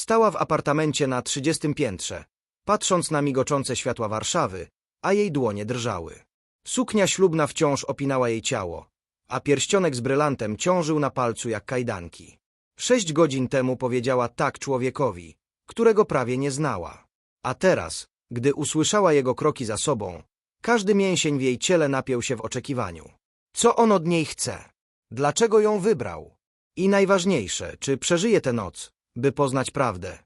Stała w apartamencie na trzydziestym piętrze, patrząc na migoczące światła Warszawy, a jej dłonie drżały. Suknia ślubna wciąż opinała jej ciało, a pierścionek z brylantem ciążył na palcu jak kajdanki. Sześć godzin temu powiedziała tak człowiekowi, którego prawie nie znała. A teraz, gdy usłyszała jego kroki za sobą, każdy mięsień w jej ciele napiął się w oczekiwaniu. Co on od niej chce? Dlaczego ją wybrał? I najważniejsze, czy przeżyje tę noc, by poznać prawdę?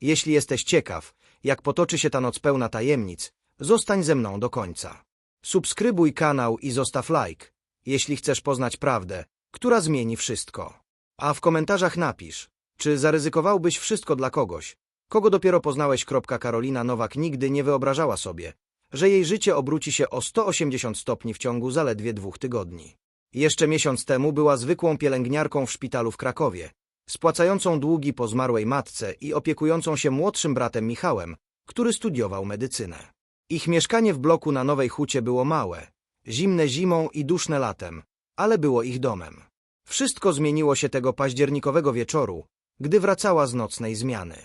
Jeśli jesteś ciekaw, jak potoczy się ta noc pełna tajemnic, zostań ze mną do końca. Subskrybuj kanał i zostaw like, jeśli chcesz poznać prawdę, która zmieni wszystko. A w komentarzach napisz, czy zaryzykowałbyś wszystko dla kogoś, kogo dopiero poznałeś. Karolina Nowak nigdy nie wyobrażała sobie, że jej życie obróci się o 180 stopni w ciągu zaledwie dwóch tygodni. Jeszcze miesiąc temu była zwykłą pielęgniarką w szpitalu w Krakowie, spłacającą długi po zmarłej matce i opiekującą się młodszym bratem Michałem, który studiował medycynę. Ich mieszkanie w bloku na Nowej Hucie było małe, zimne zimą i duszne latem, ale było ich domem. Wszystko zmieniło się tego październikowego wieczoru, gdy wracała z nocnej zmiany.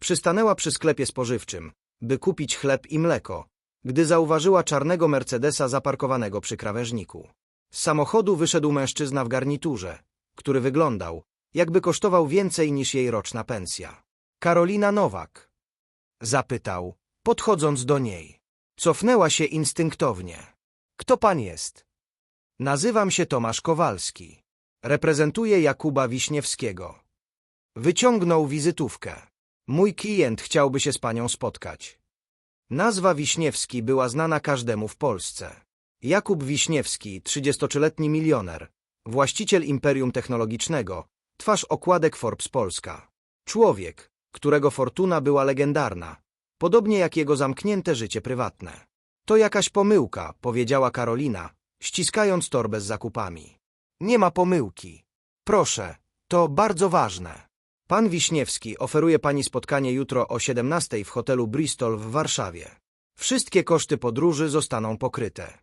Przystanęła przy sklepie spożywczym, by kupić chleb i mleko, gdy zauważyła czarnego Mercedesa zaparkowanego przy krawężniku. Z samochodu wyszedł mężczyzna w garniturze, który wyglądał, jakby kosztował więcej niż jej roczna pensja. Karolina Nowak. Zapytał, podchodząc do niej. Cofnęła się instynktownie. Kto pan jest? Nazywam się Tomasz Kowalski. Reprezentuję Jakuba Wiśniewskiego. Wyciągnął wizytówkę. Mój klient chciałby się z panią spotkać. Nazwa Wiśniewski była znana każdemu w Polsce. Jakub Wiśniewski, 33-letni milioner, właściciel imperium technologicznego, twarz okładek Forbes Polska. Człowiek, którego fortuna była legendarna, podobnie jak jego zamknięte życie prywatne. To jakaś pomyłka, powiedziała Karolina, ściskając torbę z zakupami. Nie ma pomyłki. Proszę, to bardzo ważne. Pan Wiśniewski oferuje pani spotkanie jutro o 17 w hotelu Bristol w Warszawie. Wszystkie koszty podróży zostaną pokryte.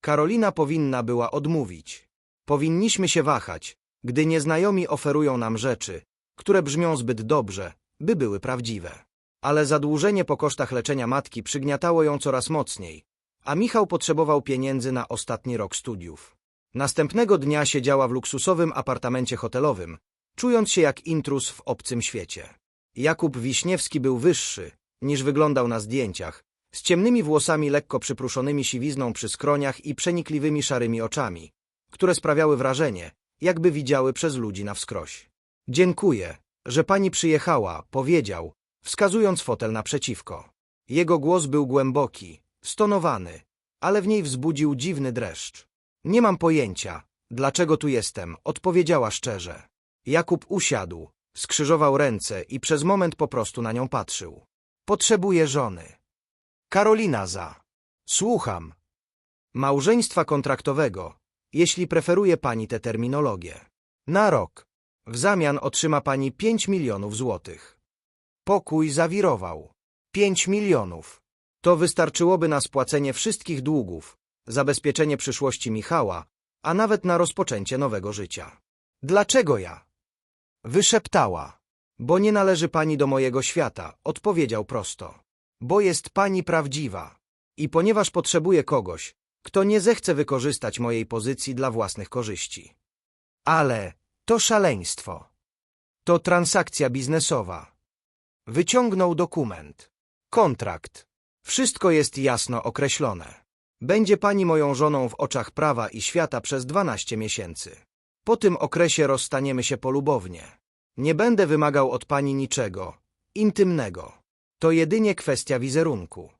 Karolina powinna była odmówić. Powinniśmy się wahać, gdy nieznajomi oferują nam rzeczy, które brzmią zbyt dobrze, by były prawdziwe. Ale zadłużenie po kosztach leczenia matki przygniatało ją coraz mocniej, a Michał potrzebował pieniędzy na ostatni rok studiów. Następnego dnia siedziała w luksusowym apartamencie hotelowym, czując się jak intrus w obcym świecie. Jakub Wiśniewski był wyższy, niż wyglądał na zdjęciach, z ciemnymi włosami lekko przypruszonymi siwizną przy skroniach i przenikliwymi szarymi oczami, które sprawiały wrażenie, jakby widziały przez ludzi na wskroś. Dziękuję, że pani przyjechała, powiedział, wskazując fotel naprzeciwko. Jego głos był głęboki, stonowany, ale w niej wzbudził dziwny dreszcz. Nie mam pojęcia, dlaczego tu jestem, odpowiedziała szczerze. Jakub usiadł, skrzyżował ręce i przez moment po prostu na nią patrzył. Potrzebuję żony. Karolina za. Słucham. Małżeństwa kontraktowego, jeśli preferuje pani tę terminologię. Na rok. W zamian otrzyma pani pięć milionów złotych. Pokój zawirował. Pięć milionów. To wystarczyłoby na spłacenie wszystkich długów, zabezpieczenie przyszłości Michała, a nawet na rozpoczęcie nowego życia. Dlaczego ja? Wyszeptała. Bo nie należy pani do mojego świata, odpowiedział prosto. Bo jest pani prawdziwa. I ponieważ potrzebuję kogoś, kto nie zechce wykorzystać mojej pozycji dla własnych korzyści. Ale to szaleństwo. To transakcja biznesowa. Wyciągnął dokument. Kontrakt. Wszystko jest jasno określone. Będzie pani moją żoną w oczach prawa i świata przez 12 miesięcy. Po tym okresie rozstaniemy się polubownie. Nie będę wymagał od pani niczego intymnego. To jedynie kwestia wizerunku.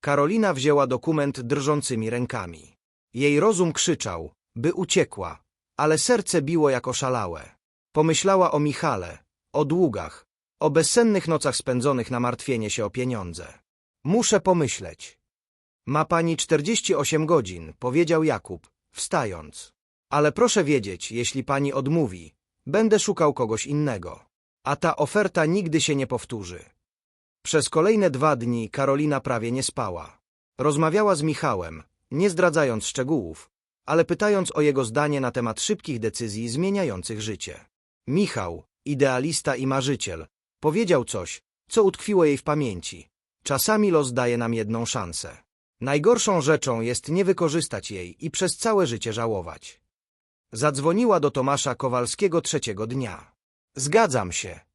Karolina wzięła dokument drżącymi rękami. Jej rozum krzyczał, by uciekła, ale serce biło jak oszalałe. Pomyślała o Michale, o długach, o bezsennych nocach spędzonych na martwienie się o pieniądze. Muszę pomyśleć. Ma pani 48 godzin, powiedział Jakub, wstając. Ale proszę wiedzieć, jeśli pani odmówi, będę szukał kogoś innego. A ta oferta nigdy się nie powtórzy. Przez kolejne dwa dni Karolina prawie nie spała. Rozmawiała z Michałem, nie zdradzając szczegółów, ale pytając o jego zdanie na temat szybkich decyzji zmieniających życie. Michał, idealista i marzyciel, Powiedział coś, co utkwiło jej w pamięci. Czasami los daje nam jedną szansę. Najgorszą rzeczą jest nie wykorzystać jej i przez całe życie żałować. Zadzwoniła do Tomasza Kowalskiego trzeciego dnia. Zgadzam się.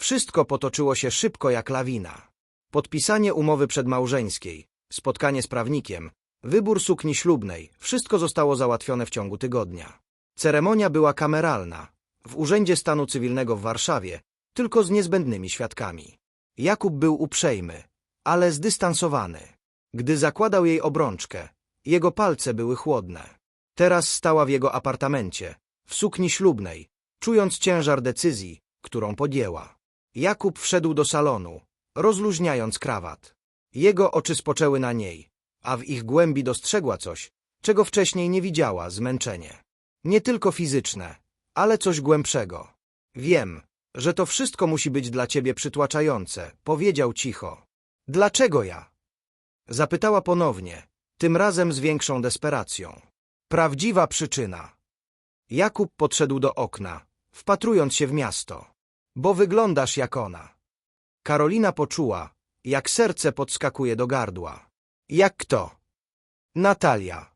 Wszystko potoczyło się szybko jak lawina. Podpisanie umowy przedmałżeńskiej, spotkanie z prawnikiem, wybór sukni ślubnej, wszystko zostało załatwione w ciągu tygodnia. Ceremonia była kameralna, w Urzędzie Stanu Cywilnego w Warszawie, tylko z niezbędnymi świadkami. Jakub był uprzejmy, ale zdystansowany. Gdy zakładał jej obrączkę, jego palce były chłodne. Teraz stała w jego apartamencie, w sukni ślubnej, czując ciężar decyzji, którą podjęła. Jakub wszedł do salonu, rozluźniając krawat. Jego oczy spoczęły na niej, a w ich głębi dostrzegła coś, czego wcześniej nie widziała, zmęczenie. Nie tylko fizyczne, ale coś głębszego. Wiem, że to wszystko musi być dla ciebie przytłaczające, powiedział cicho. Dlaczego ja? Zapytała ponownie, tym razem z większą desperacją. Prawdziwa przyczyna. Jakub podszedł do okna, wpatrując się w miasto. Bo wyglądasz jak ona. Karolina poczuła, jak serce podskakuje do gardła. Jak kto? Natalia.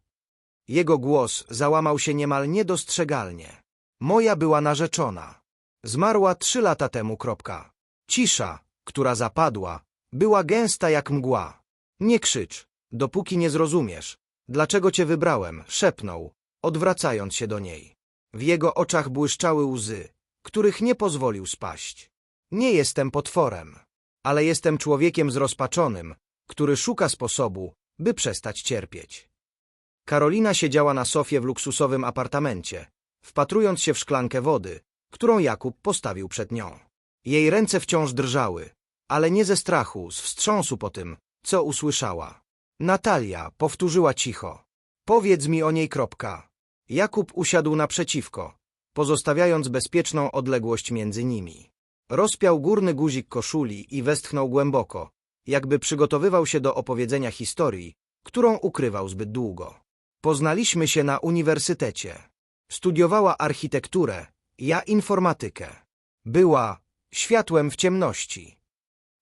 Jego głos załamał się niemal niedostrzegalnie. Moja była narzeczona. Zmarła trzy lata temu. Kropka. Cisza, która zapadła, była gęsta jak mgła. Nie krzycz, dopóki nie zrozumiesz. Dlaczego cię wybrałem? szepnął, odwracając się do niej. W jego oczach błyszczały łzy, których nie pozwolił spaść. Nie jestem potworem, ale jestem człowiekiem zrozpaczonym, który szuka sposobu, by przestać cierpieć. Karolina siedziała na sofie w luksusowym apartamencie, wpatrując się w szklankę wody, którą Jakub postawił przed nią. Jej ręce wciąż drżały, ale nie ze strachu, z wstrząsu po tym, co usłyszała. Natalia powtórzyła cicho. Powiedz mi o niej kropka. Jakub usiadł naprzeciwko, pozostawiając bezpieczną odległość między nimi. Rozpiął górny guzik koszuli i westchnął głęboko, jakby przygotowywał się do opowiedzenia historii, którą ukrywał zbyt długo. Poznaliśmy się na uniwersytecie. Studiowała architekturę, ja informatykę. Była światłem w ciemności.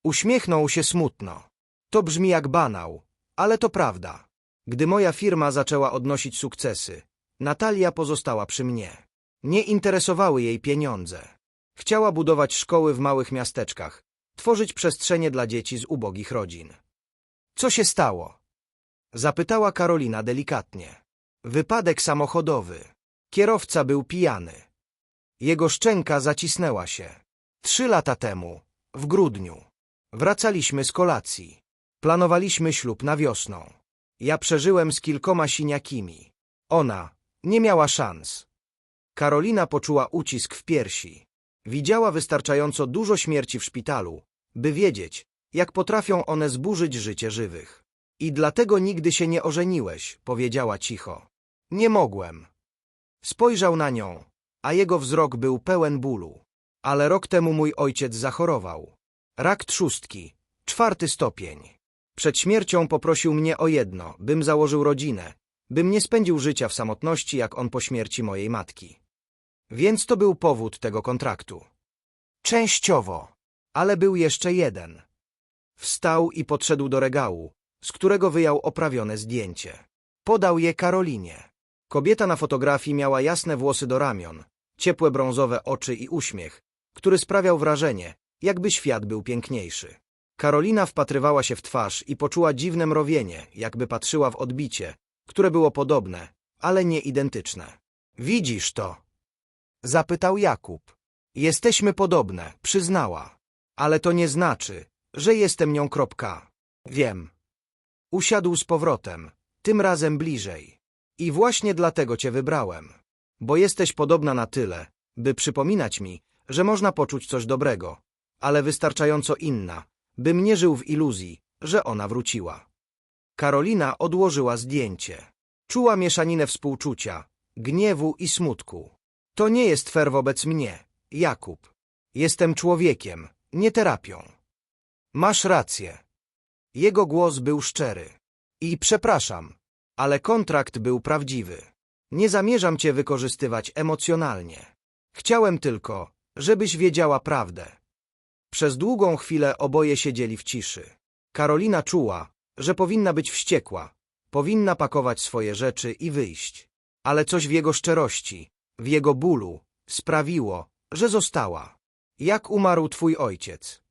Uśmiechnął się smutno. To brzmi jak banał, ale to prawda. Gdy moja firma zaczęła odnosić sukcesy, Natalia pozostała przy mnie. Nie interesowały jej pieniądze. Chciała budować szkoły w małych miasteczkach, tworzyć przestrzenie dla dzieci z ubogich rodzin. Co się stało? Zapytała Karolina delikatnie. Wypadek samochodowy. Kierowca był pijany. Jego szczęka zacisnęła się. Trzy lata temu, w grudniu, wracaliśmy z kolacji. Planowaliśmy ślub na wiosną. Ja przeżyłem z kilkoma siniakimi. Ona nie miała szans. Karolina poczuła ucisk w piersi. Widziała wystarczająco dużo śmierci w szpitalu, by wiedzieć, jak potrafią one zburzyć życie żywych. I dlatego nigdy się nie ożeniłeś, powiedziała cicho. Nie mogłem. Spojrzał na nią, a jego wzrok był pełen bólu. Ale rok temu mój ojciec zachorował. Rak trzustki, czwarty stopień. Przed śmiercią poprosił mnie o jedno, bym założył rodzinę, bym nie spędził życia w samotności jak on po śmierci mojej matki. Więc to był powód tego kontraktu. Częściowo, ale był jeszcze jeden. Wstał i podszedł do regału, z którego wyjął oprawione zdjęcie. Podał je Karolinie. Kobieta na fotografii miała jasne włosy do ramion, ciepłe brązowe oczy i uśmiech, który sprawiał wrażenie, jakby świat był piękniejszy. Karolina wpatrywała się w twarz i poczuła dziwne mrowienie, jakby patrzyła w odbicie, które było podobne, ale nie identyczne. Widzisz to? Zapytał Jakub. Jesteśmy podobne, przyznała. Ale to nie znaczy, że jestem nią kropka. Wiem. Usiadł z powrotem, tym razem bliżej. I właśnie dlatego cię wybrałem. Bo jesteś podobna na tyle, by przypominać mi, że można poczuć coś dobrego, ale wystarczająco inna, bym nie żył w iluzji, że ona wróciła. Karolina odłożyła zdjęcie. Czuła mieszaninę współczucia, gniewu i smutku. To nie jest fair wobec mnie, Jakub. Jestem człowiekiem, nie terapią. Masz rację. Jego głos był szczery. I przepraszam, ale kontrakt był prawdziwy. Nie zamierzam cię wykorzystywać emocjonalnie. Chciałem tylko, żebyś wiedziała prawdę. Przez długą chwilę oboje siedzieli w ciszy. Karolina czuła, że powinna być wściekła, powinna pakować swoje rzeczy i wyjść. Ale coś w jego szczerości, w jego bólu, sprawiło, że została. Jak umarł twój ojciec?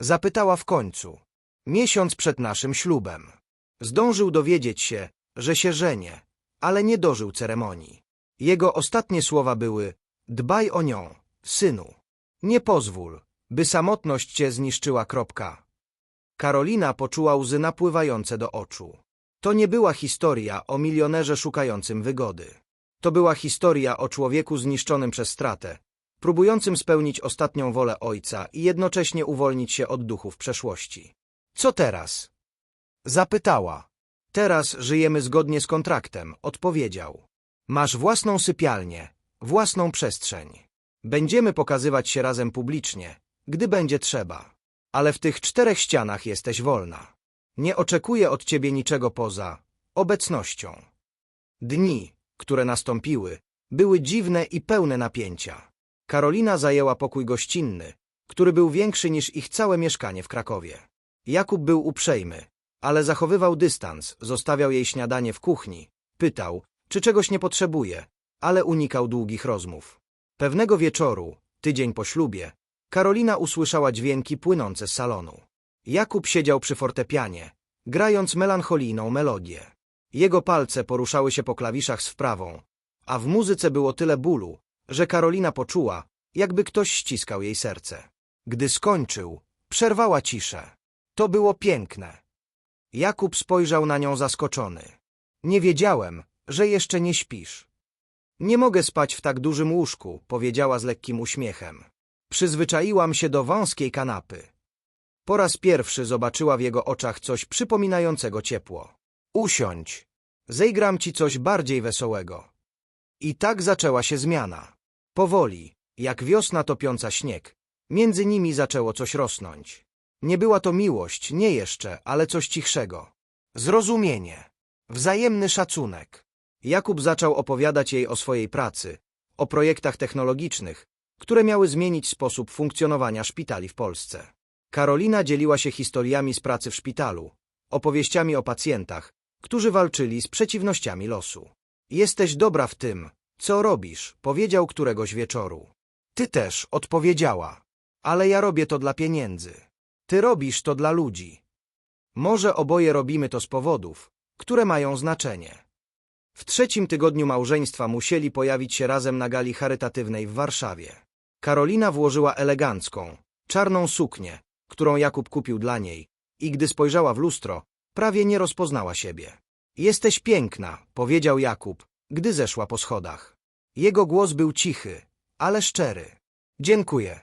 Zapytała w końcu. Miesiąc przed naszym ślubem. Zdążył dowiedzieć się, że się żenie, ale nie dożył ceremonii. Jego ostatnie słowa były: Dbaj o nią, synu. Nie pozwól, by samotność cię zniszczyła. Kropka. Karolina poczuła łzy napływające do oczu. To nie była historia o milionerze szukającym wygody. To była historia o człowieku zniszczonym przez stratę, próbującym spełnić ostatnią wolę ojca i jednocześnie uwolnić się od duchów przeszłości. Co teraz? Zapytała. Teraz żyjemy zgodnie z kontraktem, odpowiedział. Masz własną sypialnię, własną przestrzeń. Będziemy pokazywać się razem publicznie, gdy będzie trzeba. Ale w tych czterech ścianach jesteś wolna. Nie oczekuję od ciebie niczego poza obecnością. Dni, które nastąpiły, były dziwne i pełne napięcia. Karolina zajęła pokój gościnny, który był większy niż ich całe mieszkanie w Krakowie. Jakub był uprzejmy, ale zachowywał dystans, zostawiał jej śniadanie w kuchni, pytał, czy czegoś nie potrzebuje, ale unikał długich rozmów. Pewnego wieczoru, tydzień po ślubie, Karolina usłyszała dźwięki płynące z salonu. Jakub siedział przy fortepianie, grając melancholijną melodię. Jego palce poruszały się po klawiszach z wprawą, a w muzyce było tyle bólu, że Karolina poczuła, jakby ktoś ściskał jej serce. Gdy skończył, przerwała ciszę. To było piękne. Jakub spojrzał na nią zaskoczony. Nie wiedziałem, że jeszcze nie śpisz. Nie mogę spać w tak dużym łóżku, powiedziała z lekkim uśmiechem. Przyzwyczaiłam się do wąskiej kanapy. Po raz pierwszy zobaczyła w jego oczach coś przypominającego ciepło. Usiądź. Zejgram ci coś bardziej wesołego. I tak zaczęła się zmiana. Powoli, jak wiosna topiąca śnieg, między nimi zaczęło coś rosnąć. Nie była to miłość, nie jeszcze, ale coś cichszego. Zrozumienie. Wzajemny szacunek. Jakub zaczął opowiadać jej o swojej pracy, o projektach technologicznych, które miały zmienić sposób funkcjonowania szpitali w Polsce. Karolina dzieliła się historiami z pracy w szpitalu, opowieściami o pacjentach, którzy walczyli z przeciwnościami losu. Jesteś dobra w tym, co robisz, powiedział któregoś wieczoru. Ty też, odpowiedziała. Ale ja robię to dla pieniędzy. Ty robisz to dla ludzi. Może oboje robimy to z powodów, które mają znaczenie. W trzecim tygodniu małżeństwa musieli pojawić się razem na gali charytatywnej w Warszawie. Karolina włożyła elegancką, czarną suknię, którą Jakub kupił dla niej, i gdy spojrzała w lustro, prawie nie rozpoznała siebie. Jesteś piękna, powiedział Jakub, gdy zeszła po schodach. Jego głos był cichy, ale szczery. Dziękuję.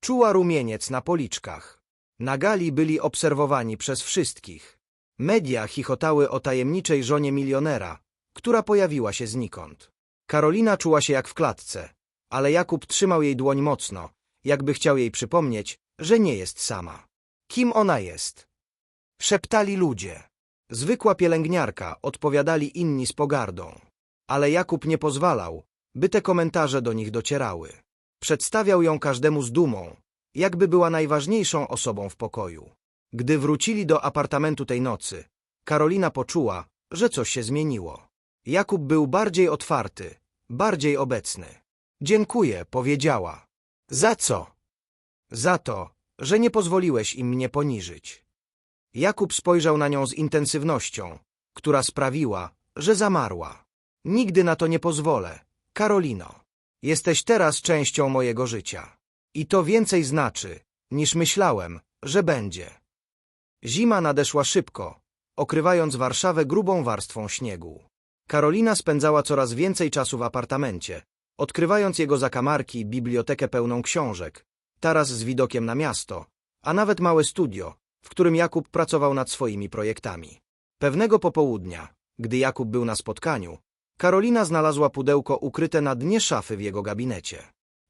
Czuła rumieniec na policzkach. Na gali byli obserwowani przez wszystkich. Media chichotały o tajemniczej żonie milionera, która pojawiła się znikąd. Karolina czuła się jak w klatce, ale Jakub trzymał jej dłoń mocno, jakby chciał jej przypomnieć, że nie jest sama. Kim ona jest? Szeptali ludzie. Zwykła pielęgniarka, odpowiadali inni z pogardą. Ale Jakub nie pozwalał, by te komentarze do nich docierały. Przedstawiał ją każdemu z dumą, jakby była najważniejszą osobą w pokoju. Gdy wrócili do apartamentu tej nocy, Karolina poczuła, że coś się zmieniło. Jakub był bardziej otwarty, bardziej obecny. Dziękuję, powiedziała. Za co? Za to, że nie pozwoliłeś im mnie poniżyć. Jakub spojrzał na nią z intensywnością, która sprawiła, że zamarła. Nigdy na to nie pozwolę. Karolino, jesteś teraz częścią mojego życia. I to więcej znaczy, niż myślałem, że będzie. Zima nadeszła szybko, okrywając Warszawę grubą warstwą śniegu. Karolina spędzała coraz więcej czasu w apartamencie, odkrywając jego zakamarki, bibliotekę pełną książek, taras z widokiem na miasto, a nawet małe studio, w którym Jakub pracował nad swoimi projektami. Pewnego popołudnia, gdy Jakub był na spotkaniu, Karolina znalazła pudełko ukryte na dnie szafy w jego gabinecie.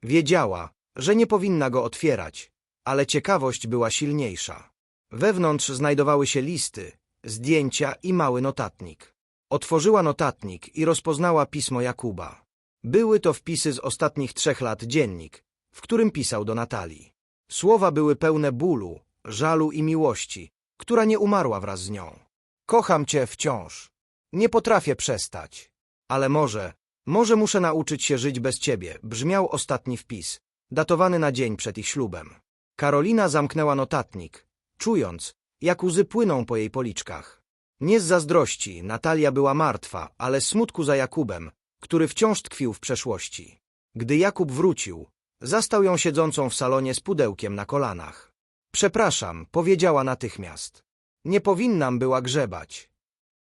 Wiedziała, że nie powinna go otwierać, ale ciekawość była silniejsza. Wewnątrz znajdowały się listy, zdjęcia i mały notatnik. Otworzyła notatnik i rozpoznała pismo Jakuba. Były to wpisy z ostatnich trzech lat dziennik, w którym pisał do Natalii. Słowa były pełne bólu, żalu i miłości, która nie umarła wraz z nią. Kocham cię wciąż. Nie potrafię przestać. Ale może, może muszę nauczyć się żyć bez ciebie, brzmiał ostatni wpis, datowany na dzień przed ich ślubem. Karolina zamknęła notatnik, czując, jak łzy płyną po jej policzkach. Nie z zazdrości, Natalia była martwa, ale smutku za Jakubem, który wciąż tkwił w przeszłości. Gdy Jakub wrócił, zastał ją siedzącą w salonie z pudełkiem na kolanach. Przepraszam, powiedziała natychmiast. Nie powinnam była grzebać.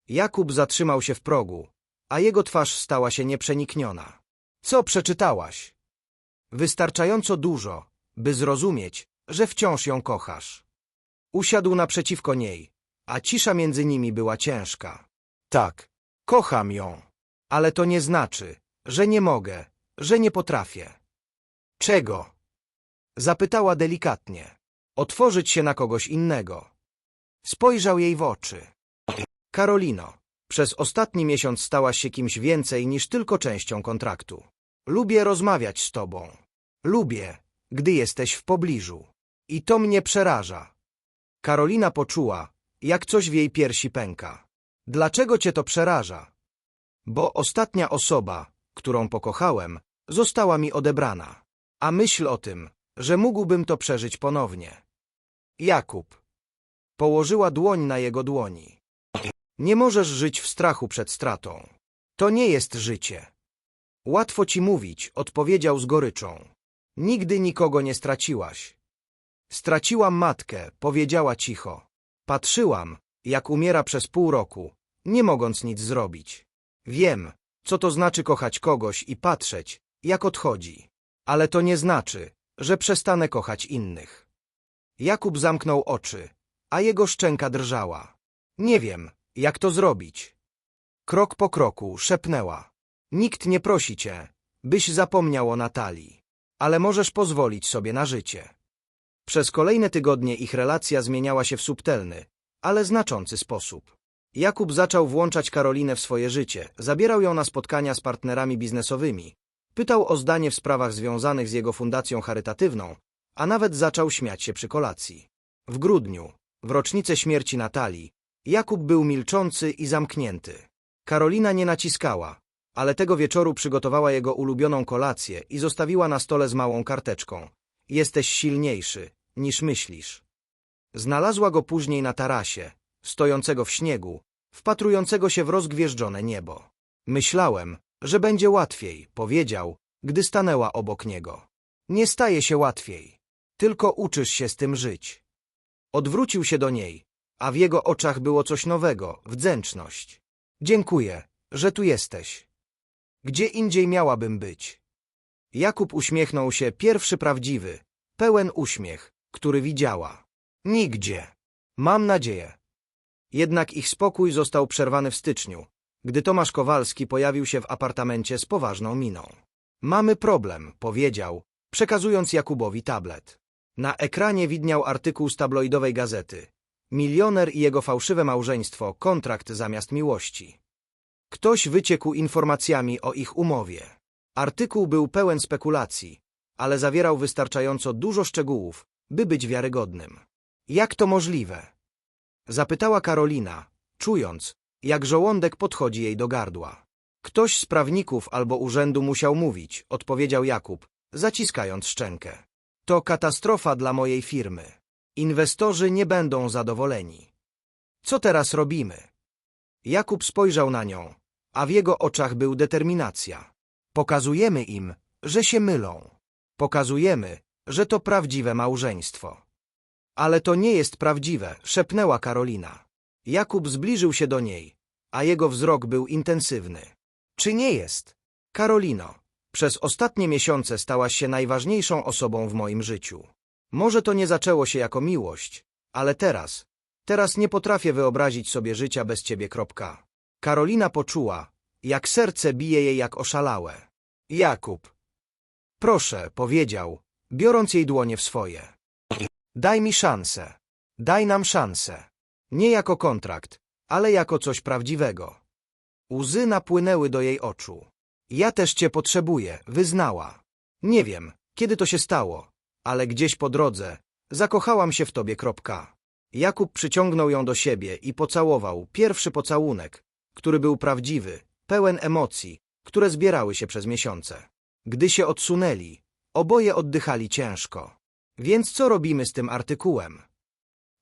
Jakub zatrzymał się w progu, a jego twarz stała się nieprzenikniona. Co przeczytałaś? Wystarczająco dużo, by zrozumieć, że wciąż ją kochasz. Usiadł naprzeciwko niej, a cisza między nimi była ciężka. Tak, kocham ją, ale to nie znaczy, że nie mogę, że nie potrafię. Czego? Zapytała delikatnie. Otworzyć się na kogoś innego. Spojrzał jej w oczy. Karolino, przez ostatni miesiąc stałaś się kimś więcej niż tylko częścią kontraktu. Lubię rozmawiać z tobą. Lubię, gdy jesteś w pobliżu. I to mnie przeraża. Karolina poczuła, jak coś w jej piersi pęka. Dlaczego cię to przeraża? Bo ostatnia osoba, którą pokochałem, została mi odebrana. A myśl o tym, że mógłbym to przeżyć ponownie. Jakub. Położyła dłoń na jego dłoni. Nie możesz żyć w strachu przed stratą. To nie jest życie. Łatwo ci mówić, odpowiedział z goryczą. Nigdy nikogo nie straciłaś. Straciłam matkę, powiedziała cicho. Patrzyłam, jak umiera przez pół roku, nie mogąc nic zrobić. Wiem, co to znaczy kochać kogoś i patrzeć, jak odchodzi. Ale to nie znaczy, że przestanę kochać innych. Jakub zamknął oczy, a jego szczęka drżała. Nie wiem, jak to zrobić. Krok po kroku szepnęła. Nikt nie prosi cię, byś zapomniał o Natalii. Ale możesz pozwolić sobie na życie. Przez kolejne tygodnie ich relacja zmieniała się w subtelny, ale znaczący sposób. Jakub zaczął włączać Karolinę w swoje życie, zabierał ją na spotkania z partnerami biznesowymi, pytał o zdanie w sprawach związanych z jego fundacją charytatywną, a nawet zaczął śmiać się przy kolacji. W grudniu, w rocznicę śmierci Natalii, Jakub był milczący i zamknięty. Karolina nie naciskała, ale tego wieczoru przygotowała jego ulubioną kolację i zostawiła na stole z małą karteczką. Jesteś silniejszy, niż myślisz. Znalazła go później na tarasie, stojącego w śniegu, wpatrującego się w rozgwieżdżone niebo. Myślałem, że będzie łatwiej, powiedział, gdy stanęła obok niego. Nie staje się łatwiej, tylko uczysz się z tym żyć. Odwrócił się do niej, a w jego oczach było coś nowego, wdzięczność. Dziękuję, że tu jesteś. Gdzie indziej miałabym być? Jakub uśmiechnął się, pierwszy prawdziwy, pełen uśmiech, który widziała. Nigdzie. Mam nadzieję. Jednak ich spokój został przerwany w styczniu, gdy Tomasz Kowalski pojawił się w apartamencie z poważną miną. Mamy problem, powiedział, przekazując Jakubowi tablet. Na ekranie widniał artykuł z tabloidowej gazety. Milioner i jego fałszywe małżeństwo, kontrakt zamiast miłości. Ktoś wyciekł informacjami o ich umowie. Artykuł był pełen spekulacji, ale zawierał wystarczająco dużo szczegółów, by być wiarygodnym. Jak to możliwe? Zapytała Karolina, czując, jak żołądek podchodzi jej do gardła. Ktoś z prawników albo urzędu musiał mówić, odpowiedział Jakub, zaciskając szczękę. To katastrofa dla mojej firmy. Inwestorzy nie będą zadowoleni. Co teraz robimy? Jakub spojrzał na nią, a w jego oczach był determinacja. Pokazujemy im, że się mylą. Pokazujemy, że to prawdziwe małżeństwo. Ale to nie jest prawdziwe, szepnęła Karolina. Jakub zbliżył się do niej, a jego wzrok był intensywny. Czy nie jest? Karolino, przez ostatnie miesiące stałaś się najważniejszą osobą w moim życiu. Może to nie zaczęło się jako miłość, ale teraz, teraz nie potrafię wyobrazić sobie życia bez ciebie. Kropka. Karolina poczuła, jak serce bije jej jak oszalałe. Jakub. Proszę, powiedział, biorąc jej dłonie w swoje. Daj mi szansę. Daj nam szansę. Nie jako kontrakt, ale jako coś prawdziwego. Łzy napłynęły do jej oczu. Ja też cię potrzebuję, wyznała. Nie wiem, kiedy to się stało, ale gdzieś po drodze zakochałam się w tobie. Kropka. Jakub przyciągnął ją do siebie i pocałował pierwszy pocałunek, który był prawdziwy, pełen emocji, które zbierały się przez miesiące. Gdy się odsunęli, oboje oddychali ciężko. Więc co robimy z tym artykułem?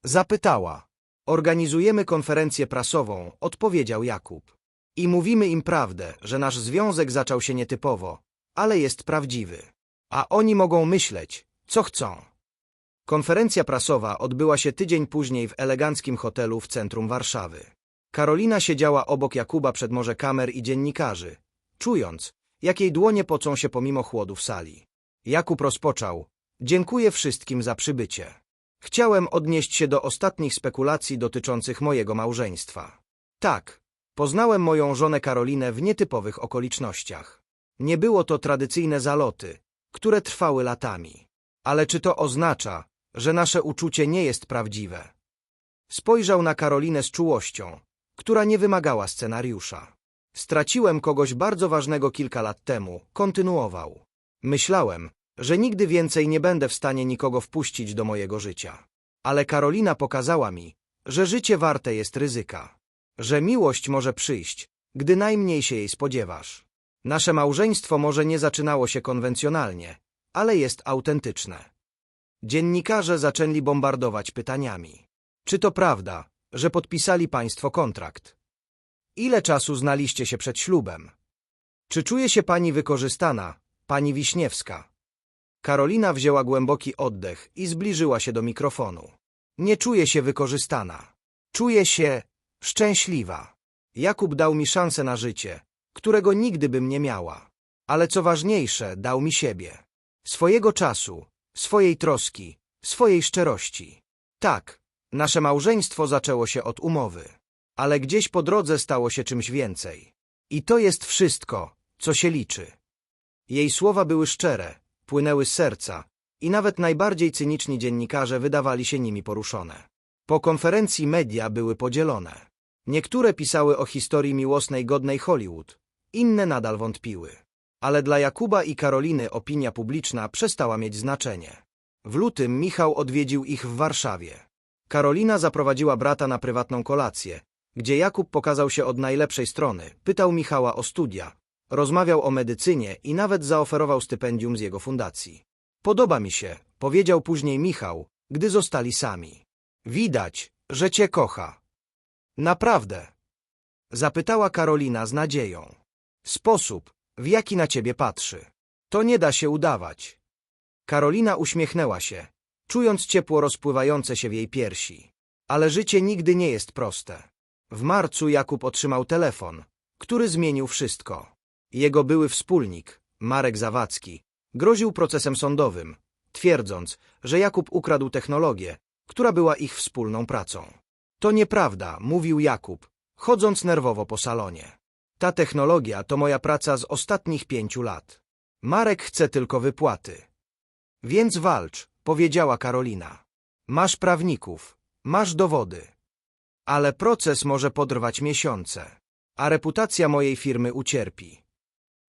Zapytała. Organizujemy konferencję prasową, odpowiedział Jakub. I mówimy im prawdę, że nasz związek zaczął się nietypowo, ale jest prawdziwy. A oni mogą myśleć, co chcą. Konferencja prasowa odbyła się tydzień później w eleganckim hotelu w centrum Warszawy. Karolina siedziała obok Jakuba przed morze kamer i dziennikarzy, czując, jak jej dłonie pocą się pomimo chłodu w sali. Jakub rozpoczął. Dziękuję wszystkim za przybycie. Chciałem odnieść się do ostatnich spekulacji dotyczących mojego małżeństwa. Tak, poznałem moją żonę Karolinę w nietypowych okolicznościach. Nie było to tradycyjne zaloty, które trwały latami. Ale czy to oznacza, że nasze uczucie nie jest prawdziwe? Spojrzał na Karolinę z czułością, która nie wymagała scenariusza. Straciłem kogoś bardzo ważnego kilka lat temu, kontynuował. Myślałem, że nigdy więcej nie będę w stanie nikogo wpuścić do mojego życia. Ale Karolina pokazała mi, że życie warte jest ryzyka. Że miłość może przyjść, gdy najmniej się jej spodziewasz. Nasze małżeństwo może nie zaczynało się konwencjonalnie, ale jest autentyczne. Dziennikarze zaczęli bombardować pytaniami. Czy to prawda, że podpisali państwo kontrakt? Ile czasu znaliście się przed ślubem? Czy czuje się pani wykorzystana, pani Wiśniewska? Karolina wzięła głęboki oddech i zbliżyła się do mikrofonu. Nie czuję się wykorzystana. Czuję się szczęśliwa. Jakub dał mi szansę na życie, którego nigdy bym nie miała. Ale co ważniejsze, dał mi siebie. Swojego czasu, swojej troski, swojej szczerości. Tak, nasze małżeństwo zaczęło się od umowy. Ale gdzieś po drodze stało się czymś więcej. I to jest wszystko, co się liczy. Jej słowa były szczere, płynęły z serca i nawet najbardziej cyniczni dziennikarze wydawali się nimi poruszone. Po konferencji media były podzielone. Niektóre pisały o historii miłosnej godnej Hollywood, inne nadal wątpiły. Ale dla Jakuba i Karoliny opinia publiczna przestała mieć znaczenie. W lutym Michał odwiedził ich w Warszawie. Karolina zaprowadziła brata na prywatną kolację, gdzie Jakub pokazał się od najlepszej strony, pytał Michała o studia, rozmawiał o medycynie i nawet zaoferował stypendium z jego fundacji. Podoba mi się, powiedział później Michał, gdy zostali sami. Widać, że cię kocha. Naprawdę. Zapytała Karolina z nadzieją. Sposób, w jaki na ciebie patrzy. To nie da się udawać. Karolina uśmiechnęła się, czując ciepło rozpływające się w jej piersi. Ale życie nigdy nie jest proste. W marcu Jakub otrzymał telefon, który zmienił wszystko. Jego były wspólnik, Marek Zawadzki, groził procesem sądowym, twierdząc, że Jakub ukradł technologię, która była ich wspólną pracą. To nieprawda, mówił Jakub, chodząc nerwowo po salonie. Ta technologia to moja praca z ostatnich pięciu lat. Marek chce tylko wypłaty. Więc walcz, powiedziała Karolina. Masz prawników, masz dowody. Ale proces może potrwać miesiące, a reputacja mojej firmy ucierpi.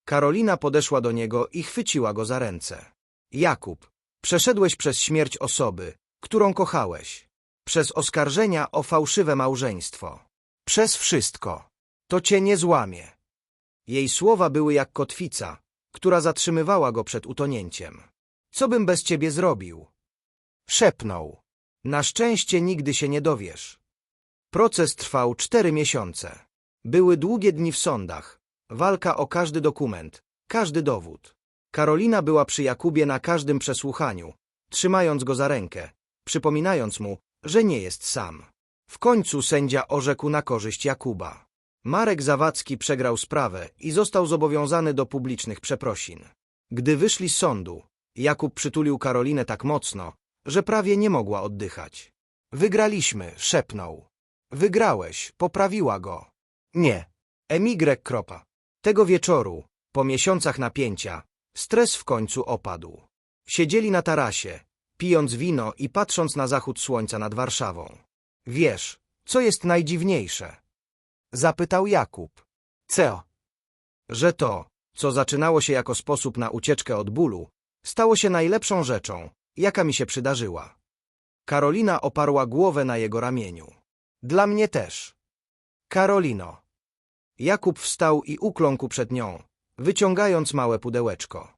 Karolina podeszła do niego i chwyciła go za ręce. Jakub, przeszedłeś przez śmierć osoby, którą kochałeś. Przez oskarżenia o fałszywe małżeństwo. Przez wszystko. To cię nie złamie. Jej słowa były jak kotwica, która zatrzymywała go przed utonięciem. Co bym bez ciebie zrobił? Szepnął. Na szczęście nigdy się nie dowiesz. Proces trwał cztery miesiące. Były długie dni w sądach. Walka o każdy dokument, każdy dowód. Karolina była przy Jakubie na każdym przesłuchaniu, trzymając go za rękę, przypominając mu, że nie jest sam. W końcu sędzia orzekł na korzyść Jakuba. Marek Zawadzki przegrał sprawę i został zobowiązany do publicznych przeprosin. Gdy wyszli z sądu, Jakub przytulił Karolinę tak mocno, że prawie nie mogła oddychać. Wygraliśmy, szepnął. Wygrałeś, poprawiła go. Nie. Emigrek kropa. Tego wieczoru, po miesiącach napięcia, stres w końcu opadł. Siedzieli na tarasie, pijąc wino i patrząc na zachód słońca nad Warszawą. Wiesz, co jest najdziwniejsze? Zapytał Jakub. Co? Że to, co zaczynało się jako sposób na ucieczkę od bólu, stało się najlepszą rzeczą, jaka mi się przydarzyła. Karolina oparła głowę na jego ramieniu. Dla mnie też. Karolino. Jakub wstał i ukląkł przed nią, wyciągając małe pudełeczko.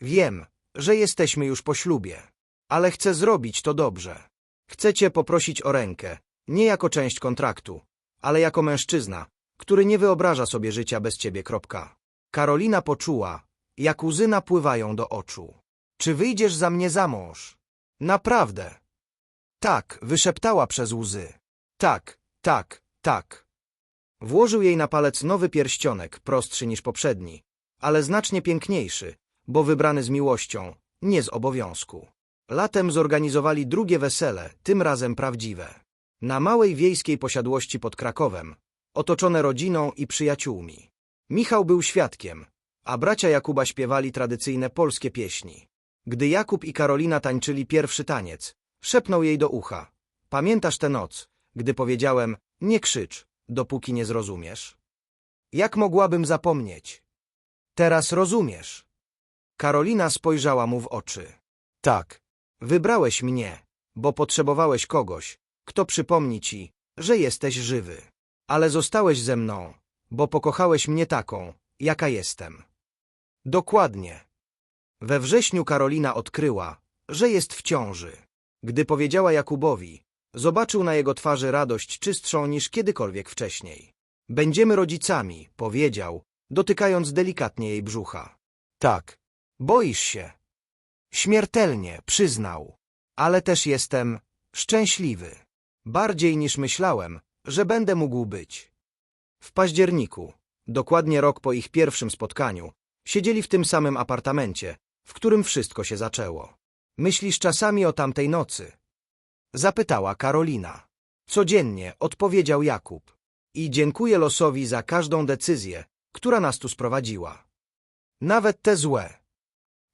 Wiem, że jesteśmy już po ślubie, ale chcę zrobić to dobrze. Chcę cię poprosić o rękę, nie jako część kontraktu, ale jako mężczyzna, który nie wyobraża sobie życia bez ciebie. Kropka. Karolina poczuła, jak łzy napływają do oczu. Czy wyjdziesz za mnie za mąż? Naprawdę. Tak, wyszeptała przez łzy. Tak, tak, tak. Włożył jej na palec nowy pierścionek, prostszy niż poprzedni, ale znacznie piękniejszy, bo wybrany z miłością, nie z obowiązku. Latem zorganizowali drugie wesele, tym razem prawdziwe. Na małej wiejskiej posiadłości pod Krakowem, otoczone rodziną i przyjaciółmi. Michał był świadkiem, a bracia Jakuba śpiewali tradycyjne polskie pieśni. Gdy Jakub i Karolina tańczyli pierwszy taniec, szepnął jej do ucha. Pamiętasz tę noc, gdy powiedziałem, nie krzycz, dopóki nie zrozumiesz? Jak mogłabym zapomnieć? Teraz rozumiesz. Karolina spojrzała mu w oczy. Tak, wybrałeś mnie, bo potrzebowałeś kogoś, kto przypomni ci, że jesteś żywy. Ale zostałeś ze mną, bo pokochałeś mnie taką, jaka jestem. Dokładnie. We wrześniu Karolina odkryła, że jest w ciąży. Gdy powiedziała Jakubowi, zobaczył na jego twarzy radość czystszą niż kiedykolwiek wcześniej. Będziemy rodzicami, powiedział, dotykając delikatnie jej brzucha. Tak, boisz się. Śmiertelnie, przyznał. Ale też jestem szczęśliwy. Bardziej niż myślałem, że będę mógł być. W październiku, dokładnie rok po ich pierwszym spotkaniu, siedzieli w tym samym apartamencie, w którym wszystko się zaczęło. Myślisz czasami o tamtej nocy? Zapytała Karolina. Codziennie, odpowiedział Jakub. I dziękuję losowi za każdą decyzję, która nas tu sprowadziła. Nawet te złe.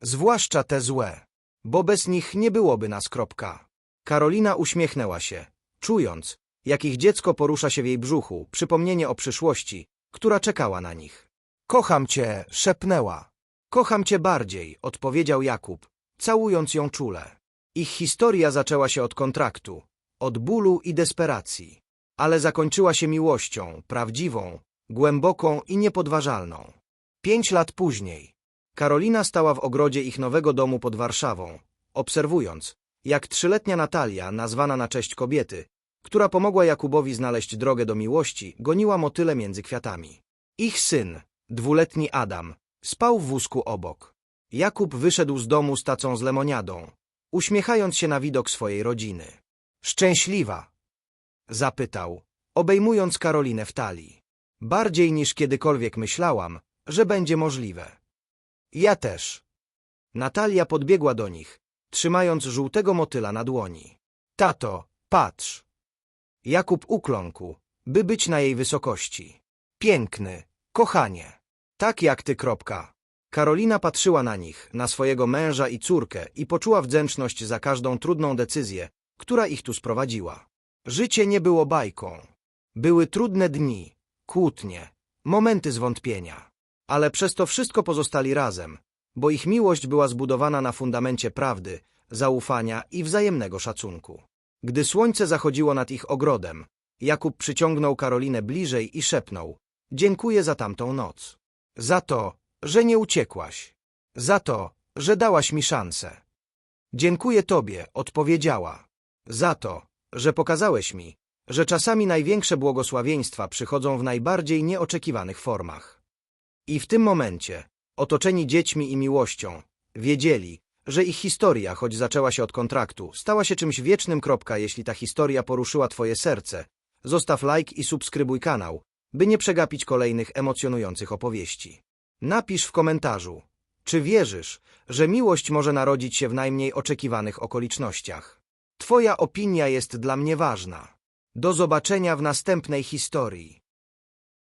Zwłaszcza te złe, bo bez nich nie byłoby nas. Kropka. Karolina uśmiechnęła się, czując, jak ich dziecko porusza się w jej brzuchu, przypomnienie o przyszłości, która czekała na nich. Kocham cię, szepnęła. Kocham cię bardziej, odpowiedział Jakub, całując ją czule. Ich historia zaczęła się od kontraktu, od bólu i desperacji, ale zakończyła się miłością, prawdziwą, głęboką i niepodważalną. Pięć lat później Karolina stała w ogrodzie ich nowego domu pod Warszawą, obserwując, jak trzyletnia Natalia, nazwana na cześć kobiety, która pomogła Jakubowi znaleźć drogę do miłości, goniła motyle między kwiatami. Ich syn, dwuletni Adam, spał w wózku obok. Jakub wyszedł z domu z tacą z lemoniadą, uśmiechając się na widok swojej rodziny. Szczęśliwa? Zapytał, obejmując Karolinę w talii. Bardziej niż kiedykolwiek myślałam, że będzie możliwe. Ja też. Natalia podbiegła do nich, trzymając żółtego motyla na dłoni. Tato, patrz. Jakub ukląkł, by być na jej wysokości. Piękny, kochanie. Tak jak ty, kropka. Karolina patrzyła na nich, na swojego męża i córkę i poczuła wdzięczność za każdą trudną decyzję, która ich tu sprowadziła. Życie nie było bajką. Były trudne dni, kłótnie, momenty zwątpienia. Ale przez to wszystko pozostali razem, bo ich miłość była zbudowana na fundamencie prawdy, zaufania i wzajemnego szacunku. Gdy słońce zachodziło nad ich ogrodem, Jakub przyciągnął Karolinę bliżej i szepnął – dziękuję za tamtą noc. Za to, że nie uciekłaś. Za to, że dałaś mi szansę. Dziękuję tobie, odpowiedziała. Za to, że pokazałeś mi, że czasami największe błogosławieństwa przychodzą w najbardziej nieoczekiwanych formach. I w tym momencie, otoczeni dziećmi i miłością, wiedzieli, że ich historia, choć zaczęła się od kontraktu, stała się czymś wiecznym. Kropka, jeśli ta historia poruszyła Twoje serce, zostaw like i subskrybuj kanał, by nie przegapić kolejnych emocjonujących opowieści. Napisz w komentarzu, czy wierzysz, że miłość może narodzić się w najmniej oczekiwanych okolicznościach. Twoja opinia jest dla mnie ważna. Do zobaczenia w następnej historii.